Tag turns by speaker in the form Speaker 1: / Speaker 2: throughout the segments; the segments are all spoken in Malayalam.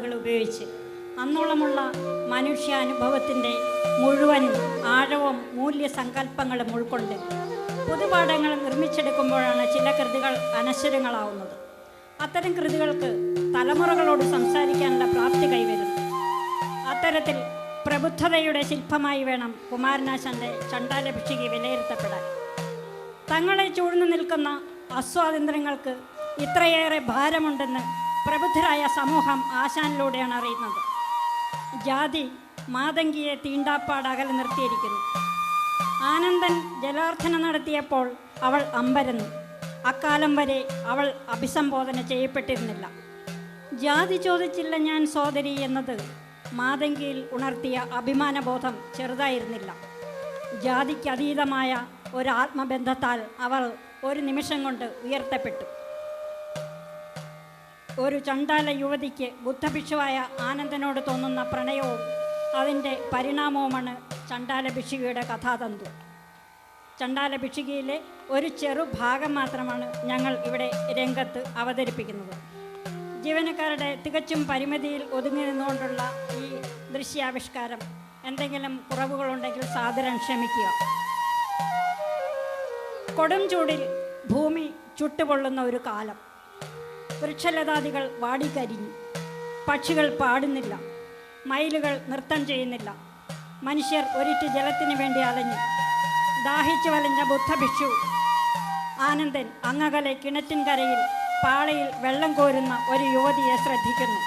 Speaker 1: ഉപാധികൾ ഉപയോഗിച്ച് അന്നോളമുള്ള മനുഷ്യാനുഭവത്തിന്റെ മുഴുവൻ ആഴവും മൂല്യസങ്കല്പങ്ങളും ഉൾക്കൊണ്ട് പുതുപാഠങ്ങൾ നിർമ്മിച്ചെടുക്കുമ്പോഴാണ് ചില കൃതികൾ അനശ്വരങ്ങളാവുന്നത്. അത്തരം കൃതികൾക്ക് തലമുറകളോട് സംസാരിക്കാനുള്ള പ്രാപ്തി കൈവരുന്നു. അത്തരത്തിൽ പ്രബുദ്ധതയുടെ ശില്പമായി വേണം കുമാരനാശന്റെ ചണ്ടാലഭിഷികി വിലയിരുത്തപ്പെടാൻ. തങ്ങളെ ചൂഴ്ന്നു നിൽക്കുന്ന അസ്വാതന്ത്ര്യങ്ങൾക്ക് ഇത്രയേറെ ഭാരമുണ്ടെന്ന് പ്രബുദ്ധരായ സമൂഹം ആശാനിലൂടെയാണ് അറിയുന്നത്. ജാതി മാതങ്കിയെ തീണ്ടാപ്പാട് അകലെ നിർത്തിയിരിക്കുന്നു. ആനന്ദൻ ജലാർത്ഥന നടത്തിയപ്പോൾ അവൾ അമ്പരന്നു. അക്കാലം വരെ അവൾ അഭിസംബോധന ചെയ്യപ്പെട്ടിരുന്നില്ല. ജാതി ചോദിച്ചില്ല ഞാൻ സോദരി എന്നത് മാതങ്കിയിൽ ഉണർത്തിയ അഭിമാനബോധം ചെറുതായിരുന്നില്ല. ജാതിക്കതീതമായ ഒരു ആത്മബന്ധത്താൽ അവൾ ഒരു നിമിഷം കൊണ്ട് ഉയർത്തപ്പെട്ടു. ഒരു ചണ്ടാല യുവതിക്ക് ബുദ്ധഭിക്ഷുവായ ആനന്ദനോട് തോന്നുന്ന പ്രണയവും അതിന്റെ പരിണാമവുമാണ് ചണ്ടാല ഭിക്ഷുകയുടെ കഥാതന്തു. ചണ്ടാല ഭിക്ഷുകയിലെ ഒരു ചെറു ഭാഗം മാത്രമാണ് ഞങ്ങൾ ഇവിടെ രംഗത്ത് അവതരിപ്പിക്കുന്നത്. ജീവനക്കാരുടെ തികച്ചും പരിമിതിയിൽ ഒതുങ്ങി നിന്നുകൊണ്ടുള്ള ഈ ദൃശ്യാവിഷ്കാരം എന്തെങ്കിലും കുറവുകളുണ്ടെങ്കിൽ സാദരം ക്ഷമിക്കുക. കൊടും ചൂടിൽ ഭൂമി ചുട്ടുപൊള്ളുന്ന ഒരു കാലം. വൃക്ഷലതാദികൾ വാടിക്കരിഞ്ഞു പക്ഷികൾ പാടുന്നില്ല മയിലുകൾ നൃത്തം ചെയ്യുന്നില്ല. മനുഷ്യർ ഒരിറ്റ് ജലത്തിനു വേണ്ടി അലഞ്ഞു ദാഹിച്ചു വലഞ്ഞ ബുദ്ധഭിക്ഷു ആനന്ദൻ അങ്ങകലെ കിണറ്റിൻകരയിൽ പാളയിൽ വെള്ളം കോരുന്ന ഒരു യുവതിയെ ശ്രദ്ധിക്കുന്നു.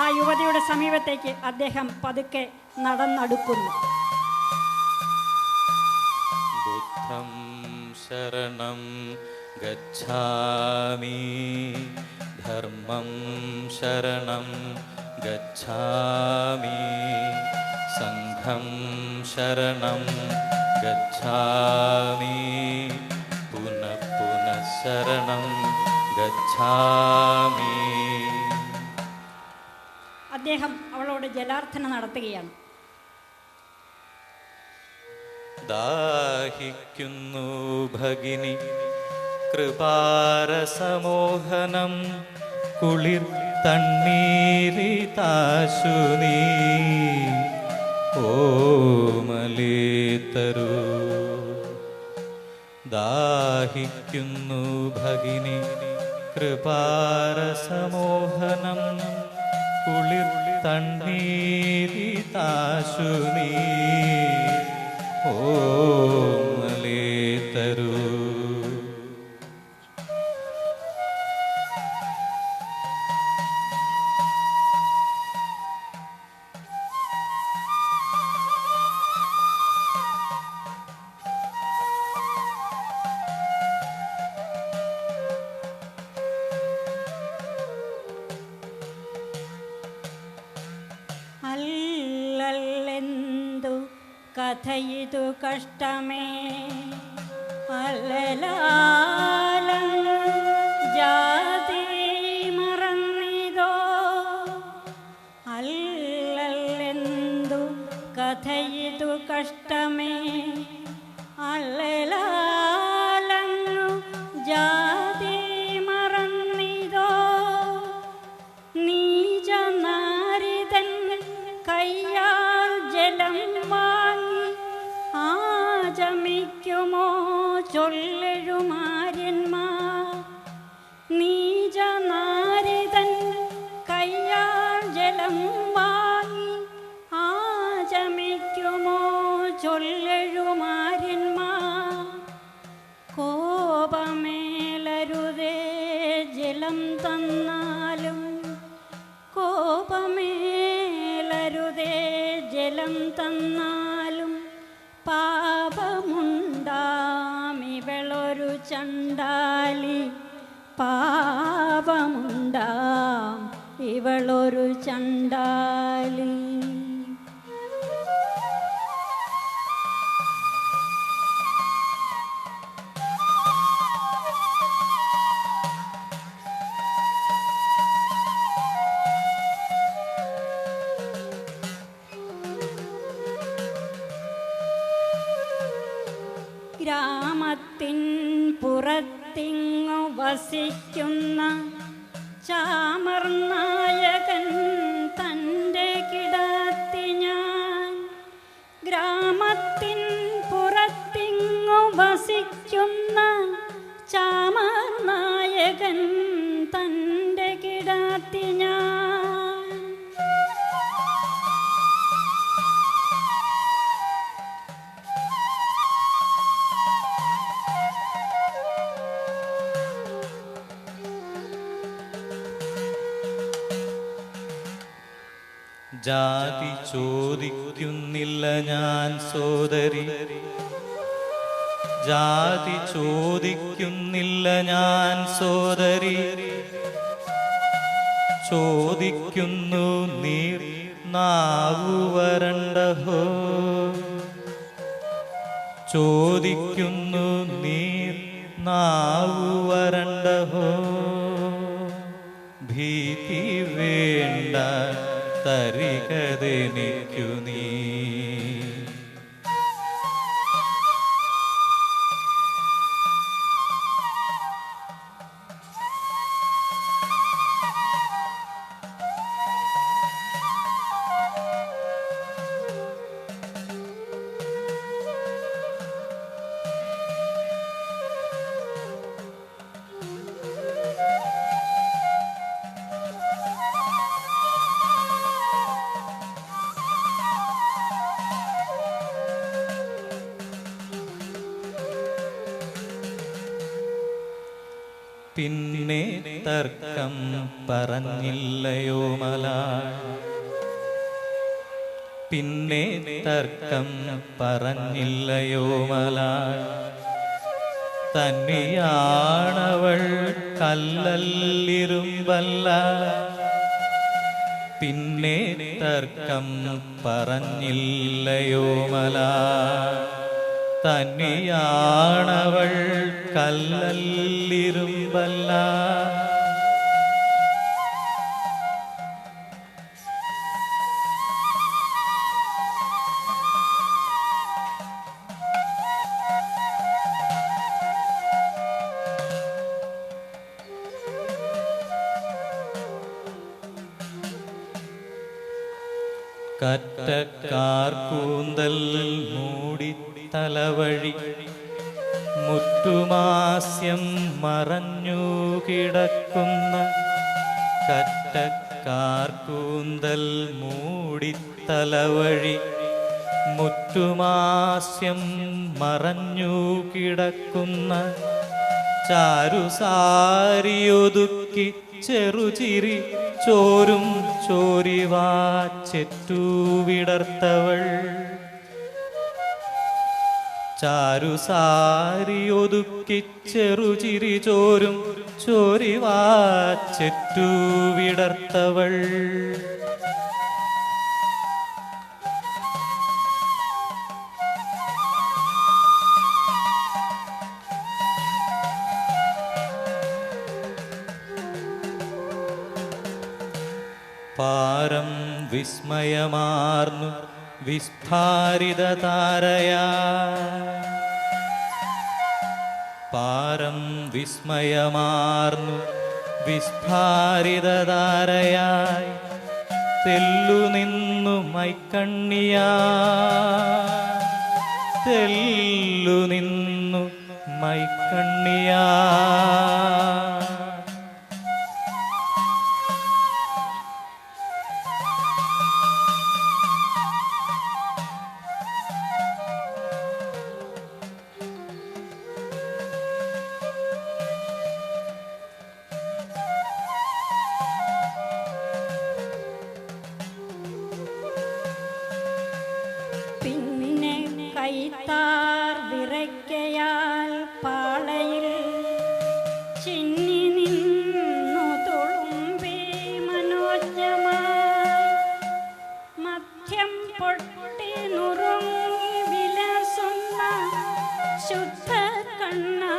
Speaker 1: ആ യുവതിയുടെ സമീപത്തേക്ക് അദ്ദേഹം പതുക്കെ നടന്നടുക്കുന്നു.
Speaker 2: ബുദ്ധം ശരണം गच्छामि धर्मं शरणं गच्छामि सङ्घं शरणं गच्छामि पुनः पुनः शरणं गच्छामि
Speaker 1: അദ്ദേഹം അവളോട് ജലാർത്ഥന നടത്തുകയാണ്
Speaker 2: ദാഹിക്കുന്നു ഭഗിനി കൃപാരസമോഹനം കുളിർ തണ്ണീരിതാശു നീ. ഓമലേത്തരു ദാഹിക്കുന്നു ഭഗിനി കൃപാരസമോഹനം കുളിർ തണ്ണീരിതാശു നീ.
Speaker 1: तो कष्ट में ചൊല്ലെഴുമാര്യന്മാർ ചണ്ടാലി പാപമുണ്ടാം. ഇവളൊരു ചണ്ടാലി. ഗ്രാമത്തിൻ പുറത്തിങ്ങു വസിക്കുന്ന ചാമർനായകൻ തന്റെ കിടത്തി ഞാൻ. ഗ്രാമത്തിൻ പുറത്തിങ്ങു വസിക്കുന്ന ചാമർനായകൻ
Speaker 2: ജാതി ചോദിക്കുന്നില്ല ഞാൻ സോദരി. ജാതി ചോദിക്കുന്നില്ല ഞാൻ സോദരി. ചോദിക്കുന്നു നീർ നാവു വരണ്ടഹോ ചോദിക്കുന്നു നീർ നാവു വരണ്ടഹോ തരികതെനിക്കു നീ. തർക്കം പറഞ്ഞില്ലയോ മല. പിന്നെ തർക്കം പറഞ്ഞില്ലയോ മല. തന്നെയാണവൾ കല്ലല്ലിരുമ്പല്ല. പിന്നെ തർക്കം പറഞ്ഞില്ലയോ മല. തന്നെയാണവൾ കല്ലല്ലിരുമ്പല്ല. കറ്റക്കാർ കൂന്തൽ മൂടി തലവഴി മുറ്റുമാസ്യം മറഞ്ഞു കിടക്കുന്ന കറ്റക്കാർ കൂന്തൽ മൂടി തലവഴി മുറ്റുമാസ്യം മറഞ്ഞു കിടക്കുന്ന ചാരുസാരിയൊതുക്കി ചെറുചിരി ചോരും ചോരിവാ ചെറ്റു വിടർത്തവൾ. ചാരുസാരിയൊതുക്കി ചെറുചിരി ചോരും ചോരിവാ വിസ്മയമാർന്നു വിസ്താരിത താരയാ. പാരം വിസ്മയമാർന്നു വിസ്താരിത താരയായി. തെല്ലു നിന്നു മൈക്കണ്ണിയാ. തെല്ലു നിന്നു മൈക്കണ്ണിയാ.
Speaker 1: சுத்த கண்ணா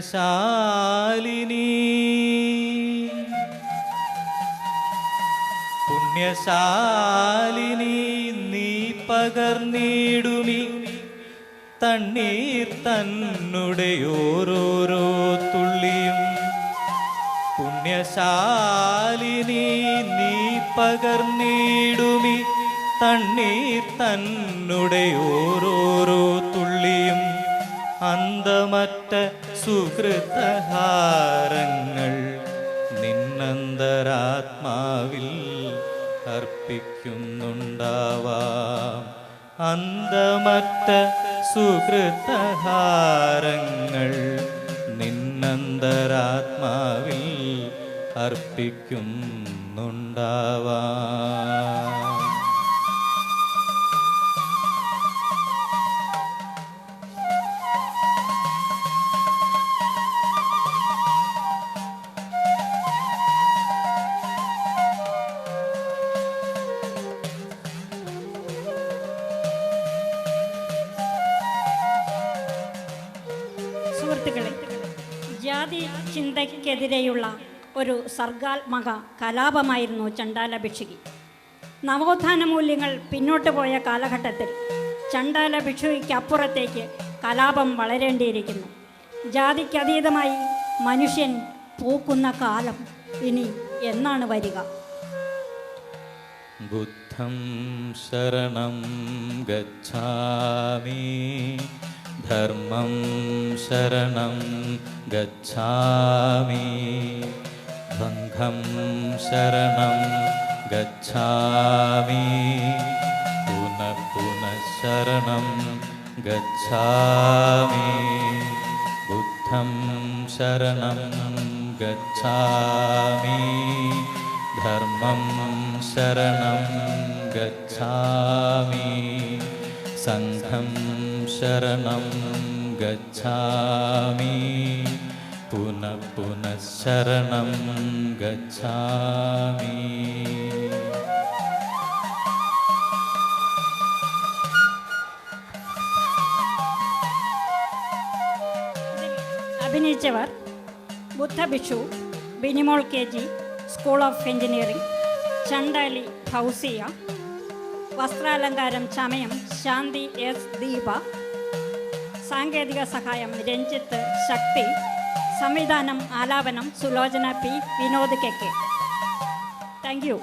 Speaker 2: പുണ്യശാലിനി. പുണ്യശാലിനി നീ പകർന്നിടുമി. തണ്ണീർ തന്നുടെ ഓരോരോ തുള്ളിയും. പുണ്യശാലിനി നീ പകർന്നിടുമി. തണ്ണീർ തന്നുടെ ഓരോരോ തുള്ളിയും. അന്തമറ്റ സുഹൃതഹാരങ്ങൾ നിന്നന്തരാത്മാവിൽ അർപ്പിക്കുന്നുണ്ടാവാം. അന്തമറ്റ സുഹൃതഹാരങ്ങൾ നിന്നന്തരാത്മാവിൽ അർപ്പിക്കുന്നുണ്ടാവാം.
Speaker 1: സുഹൃത്തുക്കളെ ജാതി ചിന്തയ്ക്കെതിരെയുള്ള ഒരു സർഗാത്മക കലാപമായിരുന്നു ചണ്ടാല ഭിക്ഷുകി നവോത്ഥാന മൂല്യങ്ങൾ പിന്നോട്ട് പോയ കാലഘട്ടത്തിൽ ചണ്ടാല ഭിക്ഷുകിക്ക് അപ്പുറത്തേക്ക് കലാപം വളരേണ്ടിയിരിക്കുന്നു. ജാതിക്കതീതമായി മനുഷ്യൻ പൂക്കുന്ന കാലം ഇനി എന്നാണ് വരിക?
Speaker 2: ബുദ്ധം ശരണം ഗച്ഛാമി. धर्मं शरणं गच्छामि। भङ्गं शरणं गच्छामि। पुनः पुनः शरणं गच्छामि। बुद्धं शरणं गच्छामि। धर्मं शरणं गच्छामि। सङ्घं ശരണം ഗച്ഛാമി. പുനഃ പുനഃ ശരണം ഗച്ഛാമി.
Speaker 1: അഭിനയിച്ചവർ ബുദ്ധഭിക്ഷു Binimol K G school of engineering Chandali Fousiya വസ്ത്രാലങ്കാരം ചമയം ശാന്തി എസ് ദീപ സാങ്കേതിക സഹായം രഞ്ജിത്ത് ശക്തി സംവിധാനം ആലാപനം Sulochana P Vinod K K. Thank you